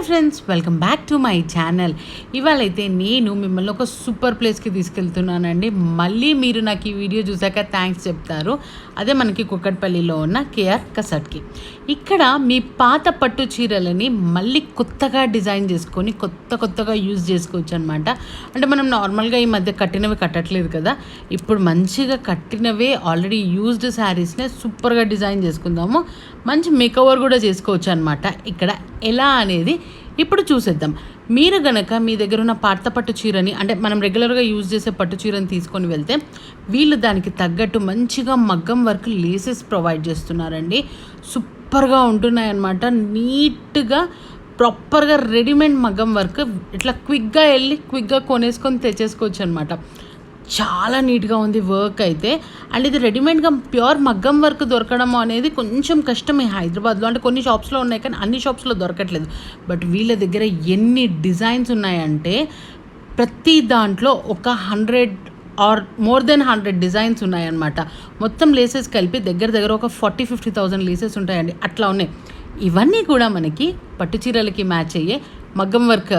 Hi friends welcome back to my channel. ఇవాళైతే నేను మిమ్మల్ని ఒక సూపర్ ప్లేస్కి తీసుకెళ్తున్నానండి. మళ్ళీ మీరు నాకు ఈ వీడియో చూసాక థ్యాంక్స్ చెప్తారు. అదే మనకి కుక్కట్పల్లిలో ఉన్న కేఆర్ కసట్కి. ఇక్కడ మీ పాత పట్టు చీరలని మళ్ళీ కొత్తగా డిజైన్ చేసుకొని కొత్త కొత్తగా యూజ్ చేసుకోవచ్చు అనమాట అంటే మనం నార్మల్గా ఈ మధ్య కట్టినవి కట్టట్లేదు కదా. ఇప్పుడు మంచిగా కట్టినవే ఆల్రెడీ యూజ్డ్ శారీస్నే సూపర్గా డిజైన్ చేసుకుందాము. మంచి మేకవర్ కూడా చేసుకోవచ్చు అనమాట ఇక్కడ ఎలా అనేది ఇప్పుడు చూసేద్దాం. మీరు గనక మీ దగ్గర ఉన్న పాత పట్టు చీరని అంటే మనం రెగ్యులర్గా యూజ్ చేసే పట్టు చీరని తీసుకొని వెళ్తే వీళ్ళు దానికి తగ్గట్టు మంచిగా మగ్గం వర్క్ లేసెస్ ప్రొవైడ్ చేస్తున్నారండి. సూపర్గా ఉంటున్నాయి అన్నమాట నీట్గా ప్రాపర్గా రెడీమేడ్ మగ్గం వర్క్ ఇట్లా క్విక్గా వెళ్ళి క్విక్గా కొనేసుకొని తెచ్చేసుకోవచ్చు అనమాట చాలా నీట్గా ఉంది వర్క్ అయితే. అండ్ ఇది రెడీమేడ్గా ప్యూర్ మగ్గం వర్క్ దొరకడం అనేది కొంచెం కష్టమే హైదరాబాద్లో. అంటే కొన్ని షాప్స్లో ఉన్నాయి కానీ అన్ని షాప్స్లో దొరకట్లేదు. బట్ వీళ్ళ దగ్గర ఎన్ని డిజైన్స్ ఉన్నాయంటే ప్రతి దాంట్లో ఒక hundred or more than hundred designs ఉన్నాయన్నమాట. మొత్తం లేసెస్ కలిపి దగ్గర దగ్గర ఒక ఫార్టీ ఫిఫ్టీ థౌజండ్ లేసెస్ ఉంటాయండి. అట్లా ఉన్నాయి. ఇవన్నీ కూడా మనకి పట్టు చీరలకి మ్యాచ్ అయ్యే మగ్గం వర్క్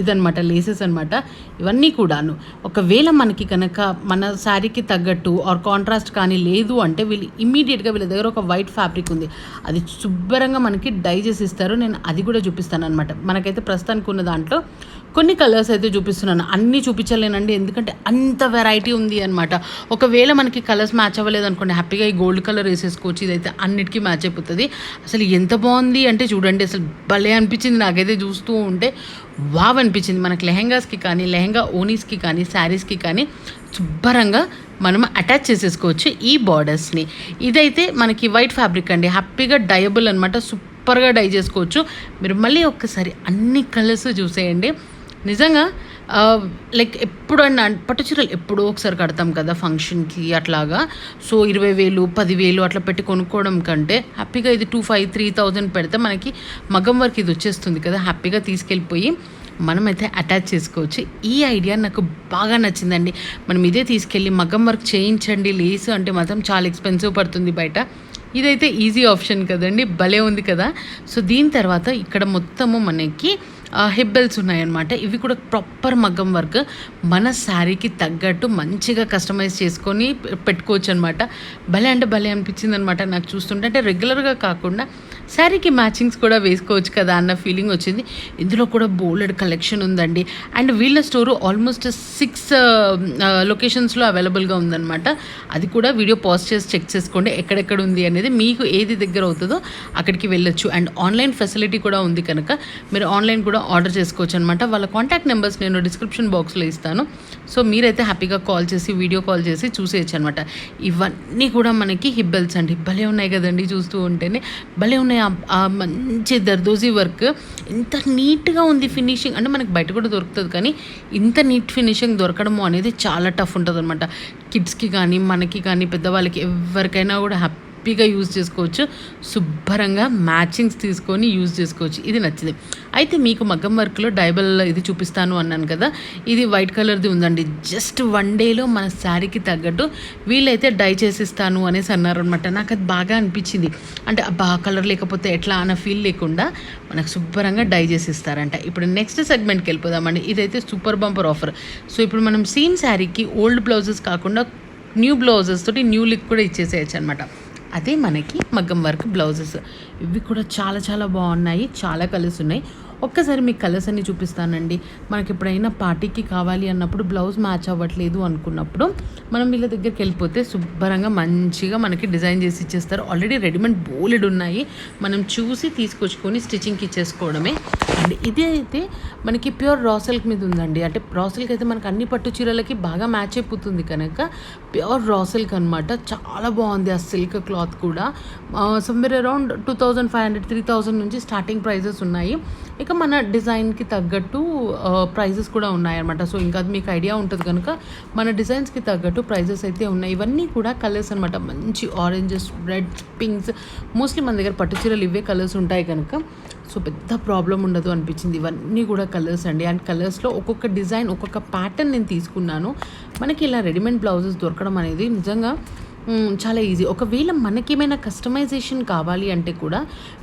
ఇదనమాట లేసెస్ అనమాట ఇవన్నీ కూడాను. ఒకవేళ మనకి కనుక మన శారీకి తగ్గట్టు ఆర్ కాంట్రాస్ట్ కానీ లేదు అంటే వీళ్ళు ఇమ్మీడియట్గా వీళ్ళ దగ్గర ఒక వైట్ ఫ్యాబ్రిక్ ఉంది. అది శుభ్రంగా మనకి డై చేసి ఇస్తారు. నేను అది కూడా చూపిస్తాను అనమాట మనకైతే ప్రస్తుతానికి ఉన్న దాంట్లో కొన్ని కలర్స్ అయితే చూపిస్తున్నాను. అన్నీ చూపించలేనండి. ఎందుకంటే అంత వెరైటీ ఉంది అనమాట ఒకవేళ మనకి కలర్స్ మ్యాచ్ అవ్వలేదు అనుకోండి హ్యాపీగా ఈ గోల్డ్ కలర్ వేసేసుకోవచ్చు. ఇదైతే అన్నిటికీ మ్యాచ్ అయిపోతుంది. అసలు ఎంత బాగుంది అంటే చూడండి అసలు భలే అనిపించింది నాకైతే చూస్తూ ఉంటే. వావ్ అనిపించింది. మనకి లెహెంగాస్కి కానీ లెహెంగా ఓనీస్కి కానీ శారీస్కి కానీ శుభ్రంగా మనం అటాచ్ చేసేసుకోవచ్చు ఈ బార్డర్స్ని ఇదైతే మనకి వైట్ ఫ్యాబ్రిక్ అండి. హ్యాపీగా డయబుల్ అనమాట సూపర్గా డై చేసుకోవచ్చు. మీరు మళ్ళీ ఒక్కసారి అన్ని కలర్స్ చూసేయండి. నిజంగా లైక్ ఎప్పుడన్నా పట్టు చీరలు ఎప్పుడో ఒకసారి కడతాం కదా ఫంక్షన్కి అట్లాగా. సో ఇరవై వేలు పదివేలు అట్లా పెట్టి కొనుక్కోవడం కంటే హ్యాపీగా ఇది టూ ఫైవ్ త్రీ థౌజండ్ పెడితే మనకి మగం వర్క్ ఇది వచ్చేస్తుంది కదా. హ్యాపీగా తీసుకెళ్ళిపోయి మనమైతే అటాచ్ చేసుకోవచ్చు. ఈ ఐడియా నాకు బాగా నచ్చిందండి. మనం ఇదే తీసుకెళ్ళి మగ్గం వర్క్ చేయించండి. లేసు అంటే మాత్రం చాలా ఎక్స్పెన్సివ్ పడుతుంది బయట. ఇదైతే ఈజీ ఆప్షన్ కదండి. భలే ఉంది కదా. సో దీని తర్వాత ఇక్కడ మొత్తము మనకి హిబ్బెల్స్ ఉన్నాయన్నమాట. ఇవి కూడా ప్రాపర్ మగ్గం వర్క్ మన శారీకి తగ్గట్టు మంచిగా కస్టమైజ్ చేసుకొని పెట్టుకోవచ్చు అనమాట భలే అంటే భలే అనిపించింది అనమాట నాకు చూస్తుంటే. అంటే రెగ్యులర్గా కాకుండా శారీకి మ్యాచింగ్స్ కూడా వేసుకోవచ్చు కదా అన్న ఫీలింగ్ వచ్చింది. ఇందులో కూడా బోల్డ్ కలెక్షన్ ఉందండి. అండ్ వీళ్ళ స్టోరు ఆల్మోస్ట్ సిక్స్ లొకేషన్స్లో అవైలబుల్గా ఉందన్నమాట. అది కూడా వీడియో పాజ్ చేసి చెక్ చేసుకోండి. ఎక్కడెక్కడ ఉంది అనేది మీకు ఏది దగ్గర అవుతుందో అక్కడికి వెళ్ళొచ్చు. అండ్ ఆన్లైన్ ఫెసిలిటీ కూడా ఉంది కనుక మీరు ఆన్లైన్ కూడా ఆర్డర్ చేసుకోవచ్చు అనమాట వాళ్ళ కాంటాక్ట్ నెంబర్స్ నేను డిస్క్రిప్షన్ బాక్స్లో ఇస్తాను. సో మీరైతే హ్యాపీగా కాల్ చేసి వీడియో కాల్ చేసి చూసేయచ్చు అనమాట ఇవన్నీ కూడా మనకి హిబ్బెల్స్ అండి. భలే ఉన్నాయి కదండి చూస్తూ ఉంటేనే. భలే ఉన్నాయి. ఆ- మంచి దర్దోజీ వర్క్. ఇంత నీట్గా ఉంది ఫినిషింగ్. అంటే మనకి బయట కూడా దొరుకుతుంది కానీ ఇంత నీట్ ఫినిషింగ్ దొరకడము అనేది చాలా టఫ్ ఉంటుంది అనమాట కిడ్స్కి కానీ మనకి కానీ పెద్దవాళ్ళకి ఎవరికైనా కూడా హ్యాపీ హ్యాపీగా యూజ్ చేసుకోవచ్చు. శుభ్రంగా మ్యాచింగ్స్ తీసుకొని యూజ్ చేసుకోవచ్చు. ఇది నచ్చింది. అయితే మీకు మగ్గం వర్క్లో డైబల్ ఇది చూపిస్తాను అన్నాను కదా. ఇది వైట్ కలర్ది ఉందండి. జస్ట్ వన్ డేలో మన శారీకి తగ్గట్టు వీళ్ళైతే డై చేసిస్తాను అనేసి అన్నారు అనమాట నాకు అది బాగా అనిపించింది. అంటే అబ్బా కలర్ లేకపోతే ఎట్లా అన్న ఫీల్ లేకుండా మనకు శుభ్రంగా డై చేసిస్తారంట. ఇప్పుడు నెక్స్ట్ సెగ్మెంట్కి వెళ్ళిపోదామండి. ఇదైతే సూపర్ బంపర్ ఆఫర్. సో ఇప్పుడు మనం సేమ్ శారీకి ఓల్డ్ బ్లౌజెస్ కాకుండా న్యూ బ్లౌజెస్ తోటి న్యూ లిక్ కూడా ఇచ్చేసేయచ్చు అనమాట అదే మనకి మగ్గం వర్క్ బ్లౌజెస్. ఇవి కూడా చాలా చాలా బాగున్నాయి. చాలా కలర్స్ ఉన్నాయి. ఒక్కసారి మీకు కలర్స్ అన్ని చూపిస్తానండి. మనకి ఎప్పుడైనా పార్టీకి కావాలి అన్నప్పుడు బ్లౌజ్ మ్యాచ్ అవ్వట్లేదు అనుకున్నప్పుడు మనం వీళ్ళ దగ్గరికి వెళ్ళిపోతే శుభ్రంగా మంచిగా మనకి డిజైన్ చేసి ఇచ్చేస్తారు. ఆల్రెడీ రెడీమేడ్ బోలెడ్ ఉన్నాయి. మనం చూసి తీసుకొచ్చుకొని స్టిచ్చింగ్కి ఇచ్చేసుకోవడమే. అండ్ ఇది అయితే మనకి ప్యూర్ రా సిల్క్ మీద ఉందండి. అంటే రా సిల్క్ అయితే మనకి అన్ని పట్టు చీరలకి బాగా మ్యాచ్ అయిపోతుంది కనుక ప్యూర్ రా సిల్క్ అనమాట చాలా బాగుంది ఆ సిల్క్ క్లాత్ కూడా. Somewhere around two thousand five hundred three thousand నుంచి స్టార్టింగ్ ప్రైజెస్ ఉన్నాయి. ఇక మన డిజైన్కి తగ్గట్టు ప్రైజెస్ కూడా ఉన్నాయన్నమాట. సో ఇంకా అది మీకు ఐడియా ఉంటుంది కనుక మన డిజైన్స్కి తగ్గట్టు ప్రైజెస్ అయితే ఉన్నాయి. ఇవన్నీ కూడా కలర్స్ అనమాట మంచి ఆరెంజెస్ రెడ్ పింక్స్ మోస్ట్లీ మన దగ్గర పట్టు చీరలు ఇవే కలర్స్ ఉంటాయి కనుక సో పెద్ద ప్రాబ్లం ఉండదు అనిపించింది. ఇవన్నీ కూడా కలర్స్ అండి. అండ్ కలర్స్లో ఒక్కొక్క డిజైన్ ఒక్కొక్క ప్యాటర్న్ నేను తీసుకున్నాను. మనకి ఇలా రెడీమేడ్ బ్లౌజెస్ దొరకడం అనేది నిజంగా చాలా ఈజీ ఒకవేళ మనకేమైనా కస్టమైజేషన్ కావాలి అంటే కూడా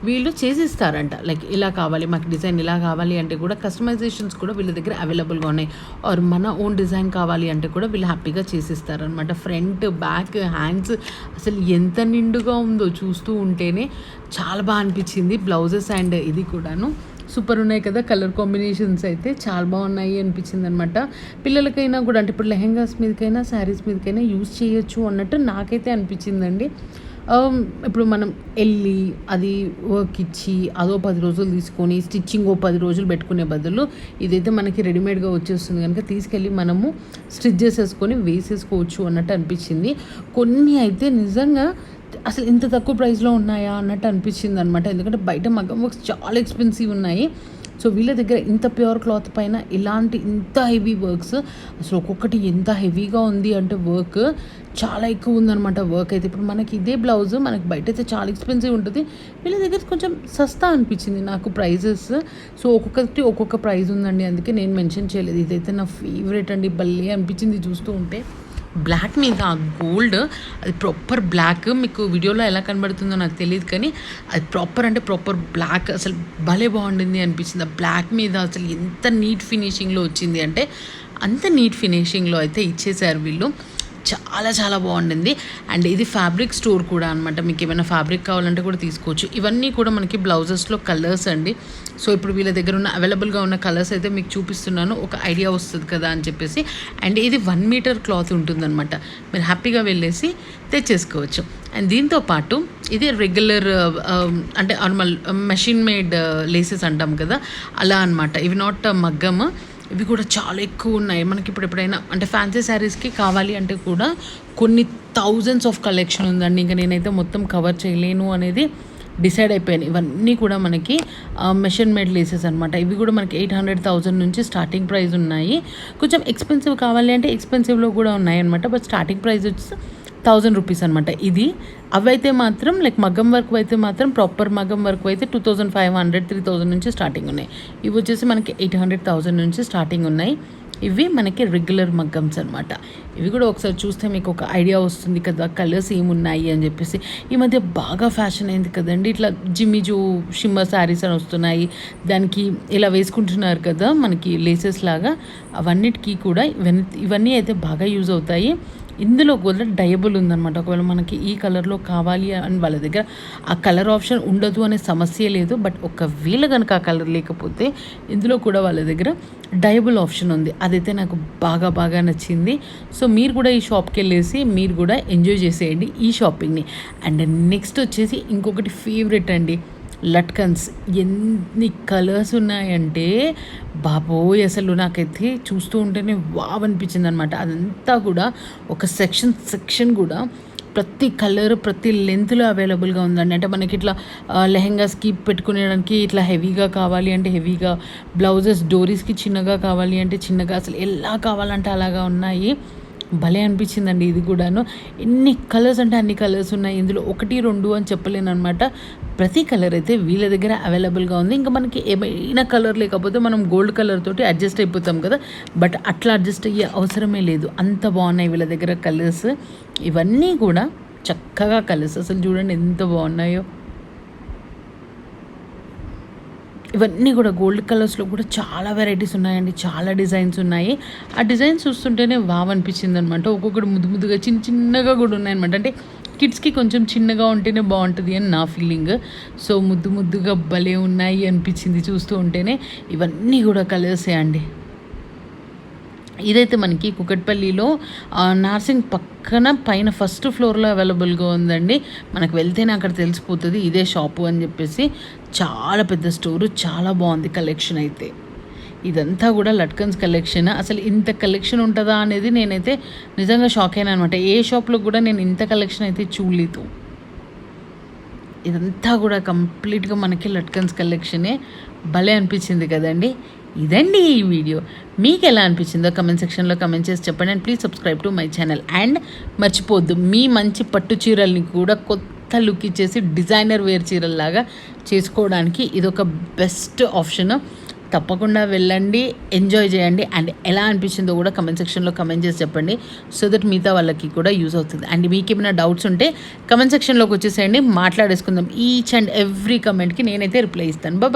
వీళ్ళు చేసిస్తారంట. లైక్ ఇలా కావాలి మాకు డిజైన్ ఇలా కావాలి అంటే కూడా కస్టమైజేషన్స్ కూడా వీళ్ళ దగ్గర అవైలబుల్గా ఉన్నాయి. ఆర్ మన ఓన్ డిజైన్ కావాలి అంటే కూడా వీళ్ళు హ్యాపీగా చేసిస్తారనమాట ఫ్రంట్ బ్యాక్ హ్యాండ్స్ అసలు ఎంత నిండుగా ఉందో చూస్తూ ఉంటేనే చాలా బాగా అనిపించింది బ్లౌజెస్ అండ్ ఇది కూడాను. సూపర్ ఉన్నాయి కదా కలర్ కాంబినేషన్స్ అయితే. చాలా బాగున్నాయి అనిపించింది అనమాట పిల్లలకైనా కూడా అంటే ఇప్పుడు లెహెంగాస్ మీదకైనా శారీస్ మీదకైనా యూజ్ చేయొచ్చు అన్నట్టు నాకైతే అనిపించిందండి. Um, ఇప్పుడు మనం వెళ్ళి అది వర్క్ ఇచ్చి అదో పది రోజులు తీసుకొని స్టిచ్చింగ్ ఓ పది రోజులు పెట్టుకునే బదులు ఇదైతే మనకి రెడీమేడ్గా వచ్చేస్తుంది కనుక తీసుకెళ్ళి మనము స్టిచ్ చేసేసుకొని వేసేసుకోవచ్చు అన్నట్టు అనిపించింది. కొన్ని అయితే నిజంగా అసలు ఇంత తక్కువ ప్రైస్లో ఉన్నాయా అన్నట్టు అనిపించింది అనమాట ఎందుకంటే బయట మగ్గం వర్క్స్ చాలా ఎక్స్పెన్సివ్ ఉన్నాయి. సో వీళ్ళ దగ్గర ఇంత ప్యూర్ క్లాత్ పైన ఇలాంటి ఇంత హెవీ వర్క్స్ అసలు ఒక్కొక్కటి ఎంత హెవీగా ఉంది అంటే వర్క్ చాలా ఎక్కువ ఉందన్నమాట వర్క్ అయితే. ఇప్పుడు మనకి ఇదే బ్లౌజ్ మనకి బయట అయితే చాలా ఎక్స్పెన్సివ్ ఉంటుంది. వీళ్ళ దగ్గర కొంచెం సస్తా అనిపించింది నాకు ప్రైజెస్ సో ఒక్కొక్కటి ఒక్కొక్క ప్రైజ్ ఉందండి. అందుకే నేను మెన్షన్ చేయలేదు. ఇదైతే నా ఫేవరెట్ అండి. భలే అనిపించింది చూస్తూ ఉంటే. బ్లాక్ మీద ఆ గోల్డ్ అది ప్రాపర్ బ్లాక్ మీకు వీడియోలో ఎలా కనబడుతుందో నాకు తెలియదు కానీ అది ప్రాపర్ అంటే ప్రాపర్ బ్లాక్ అసలు భలే బాగుండింది అనిపించింది. ఆ బ్లాక్ మీద అసలు ఎంత నీట్ ఫినిషింగ్లో వచ్చింది అంటే అంత నీట్ ఫినిషింగ్లో అయితే ఇచ్చేసారు వీళ్ళు. చాలా చాలా బాగుండింది. అండ్ ఇది ఫ్యాబ్రిక్ స్టోర్ కూడా అనమాట మీకు ఏమైనా ఫ్యాబ్రిక్ కావాలంటే కూడా తీసుకోవచ్చు. ఇవన్నీ కూడా మనకి బ్లౌజెస్లో కలర్స్ అండి. సో ఇప్పుడు వీళ్ళ దగ్గర ఉన్న అవైలబుల్గా ఉన్న కలర్స్ అయితే మీకు చూపిస్తున్నాను. ఒక ఐడియా వస్తుంది కదా అని చెప్పేసి. అండ్ ఇది వన్ మీటర్ క్లాత్ ఉంటుందన్నమాట. మీరు హ్యాపీగా వెళ్ళేసి తెచ్చేసుకోవచ్చు. అండ్ దీంతో పాటు ఇది రెగ్యులర్ అంటే నార్మల్ మెషిన్ మేడ్ లేసెస్ అంటాం కదా. అలా అన్నమాట. ఇవి నాట్ మగ్గము. ఇవి కూడా చాలా ఎక్కువ ఉన్నాయి. మనకి ఇప్పుడు ఎప్పుడైనా అంటే ఫ్యాన్సీ శారీస్కి కావాలి అంటే కూడా కొన్ని థౌజండ్స్ ఆఫ్ కలెక్షన్ ఉందండి. ఇంకా నేనైతే మొత్తం కవర్ చేయలేను అనేది డిసైడ్ అయిపోయాను. ఇవన్నీ కూడా మనకి మెషిన్ మేడ్ లేసెస్ అనమాట ఇవి కూడా మనకి ఎయిట్ హండ్రెడ్ థౌజండ్ నుంచి స్టార్టింగ్ ప్రైస్ ఉన్నాయి. కొంచెం ఎక్స్పెన్సివ్ కావాలి అంటే ఎక్స్పెన్సివ్లో కూడా ఉన్నాయి అనమాట బట్ స్టార్టింగ్ ప్రైస్ వచ్చి థౌజండ్ రూపీస్ అనమాట ఇది అవైతే మాత్రం లైక్ మగ్గం వర్క్ అయితే మాత్రం ప్రాపర్ మగ్గం వర్క్ అయితే two thousand five hundred three thousand నుంచి స్టార్టింగ్ ఉన్నాయి. ఇవి వచ్చేసి మనకి ఎయిట్ హండ్రెడ్ థౌజండ్ నుంచి స్టార్టింగ్ ఉన్నాయి. ఇవి మనకి రెగ్యులర్ మగ్గమ్స్ అనమాట ఇవి కూడా ఒకసారి చూస్తే మీకు ఒక ఐడియా వస్తుంది కదా కలర్స్ ఏమున్నాయి అని చెప్పేసి. ఈ మధ్య బాగా ఫ్యాషన్ అయింది కదండి. ఇట్లా జిమ్మిజు షిమ్మర్ శారీస్ అని వస్తున్నాయి. దానికి ఇలా వేసుకుంటున్నారు కదా మనకి లేసెస్ లాగా. అవన్నిటికీ కూడా ఇవన్నీ ఇవన్నీ అయితే బాగా యూజ్ అవుతాయి. ఇందులో కూడా డయబుల్ ఉందన్నమాట. ఒకవేళ మనకి ఈ కలర్లో కావాలి అని వాళ్ళ దగ్గర ఆ కలర్ ఆప్షన్ ఉండదు అనే సమస్య లేదు. బట్ ఒకవేళ కనుక ఆ కలర్ లేకపోతే ఇందులో కూడా వాళ్ళ దగ్గర డయబుల్ ఆప్షన్ ఉంది. అదైతే నాకు బాగా బాగా నచ్చింది. సో మీరు కూడా ఈ షాప్కి వెళ్ళేసి మీరు కూడా ఎంజాయ్ చేసేయండి ఈ షాపింగ్ని. అండ్ నెక్స్ట్ వచ్చేసి ఇంకొకటి ఫేవరెట్ అండి. లట్కన్స్ ఎన్ని కలర్స్ ఉన్నాయంటే బాబోయ్ అసలు నాకైతే చూస్తూ ఉంటేనే వావ్ అనిపించింది అనమాట అదంతా కూడా ఒక సెక్షన్ సెక్షన్ కూడా ప్రతి కలర్ ప్రతి లెంత్లో అవైలబుల్గా ఉందండి. అంటే మనకి ఇట్లా లెహెంగాస్కి పెట్టుకునేడానికి ఇట్లా హెవీగా కావాలి అంటే హెవీగా బ్లౌజెస్ డోరీస్కి చిన్నగా కావాలి అంటే చిన్నగా అసలు ఎలా కావాలంటే అలాగా ఉన్నాయి. భలే అనిపించిందండి ఇది కూడాను. ఎన్ని కలర్స్ అంటే అన్ని కలర్స్ ఉన్నాయి. ఇందులో ఒకటి రెండు అని చెప్పలేను అనమాట ప్రతి కలర్ అయితే వీళ్ళ దగ్గర అవైలబుల్గా ఉంది. ఇంకా మనకి ఏమైనా కలర్ లేకపోతే మనం గోల్డ్ కలర్ తోటి అడ్జస్ట్ అయిపోతాం కదా. బట్ అట్లా అడ్జస్ట్ అయ్యే అవసరమే లేదు. అంత బాగున్నాయి వీళ్ళ దగ్గర కలర్స్. ఇవన్నీ కూడా చక్కగా కలర్స్. అసలు చూడండి ఎంత బాగున్నాయో. ఇవన్నీ కూడా గోల్డ్ కలర్స్లో కూడా చాలా వెరైటీస్ ఉన్నాయండి. చాలా డిజైన్స్ ఉన్నాయి. ఆ డిజైన్స్ చూస్తుంటేనే వావ్ అనిపించింది అనమాట ఒక్కొక్కటి ముద్దు ముద్దుగా చిన్న చిన్నగా కూడా ఉన్నాయన్నమాట. అంటే కిడ్స్కి కొంచెం చిన్నగా ఉంటేనే బాగుంటుంది అని నా ఫీలింగ్. సో ముద్దు ముద్దుగా భలే ఉన్నాయి అనిపించింది చూస్తూ ఉంటేనే. ఇవన్నీ కూడా కలర్సే అండి. ఇదైతే మనకి కుకట్పల్లిలో నార్సింగ్ పక్కన పైన ఫస్ట్ ఫ్లోర్లో అవైలబుల్గా ఉందండి. మనకు వెళ్తేనే అక్కడ తెలిసిపోతుంది. ఇదే షాపు అని చెప్పేసి. చాలా పెద్ద స్టోరు చాలా బాగుంది కలెక్షన్ అయితే. ఇదంతా కూడా లట్కన్స్ కలెక్షన్. అసలు ఇంత కలెక్షన్ ఉంటుందా అనేది నేనైతే నిజంగా షాక్ అయినా అనమాట ఏ షాప్లో కూడా నేను ఇంత కలెక్షన్ అయితే చూడలేదు. ఇదంతా కూడా కంప్లీట్గా మనకి లట్కన్స్ కలెక్షనే భలే అనిపించింది కదండి. ఇదండి ఈ వీడియో. మీకు ఎలా అనిపించిందో కమెంట్ సెక్షన్లో కమెంట్ చేసి చెప్పండి. And please subscribe to my channel. And మర్చిపోద్దు మీ మంచి పట్టు చీరల్ని కూడా కొత్త కొత్త లుక్ ఇచ్చేసి డిజైనర్ వేర్ చీరల్లాగా చేసుకోవడానికి ఇదొక బెస్ట్ ఆప్షన్ తప్పకుండా వెళ్ళండి ఎంజాయ్ చేయండి అండ్ ఎలా అనిపించిందో కూడా కమెంట్ సెక్షన్లో కమెంట్ చేసి చెప్పండి. సో దట్ మిగతా వాళ్ళకి కూడా యూజ్ అవుతుంది. అండ్ మీకు ఏమైనా డౌట్స్ ఉంటే కమెంట్ సెక్షన్లోకి వచ్చేసేయండి మాట్లాడేసుకుందాం. ఈచ్ అండ్ ఎవ్రీ కమెంట్కి నేనైతే రిప్లై ఇస్తాను. బాయ్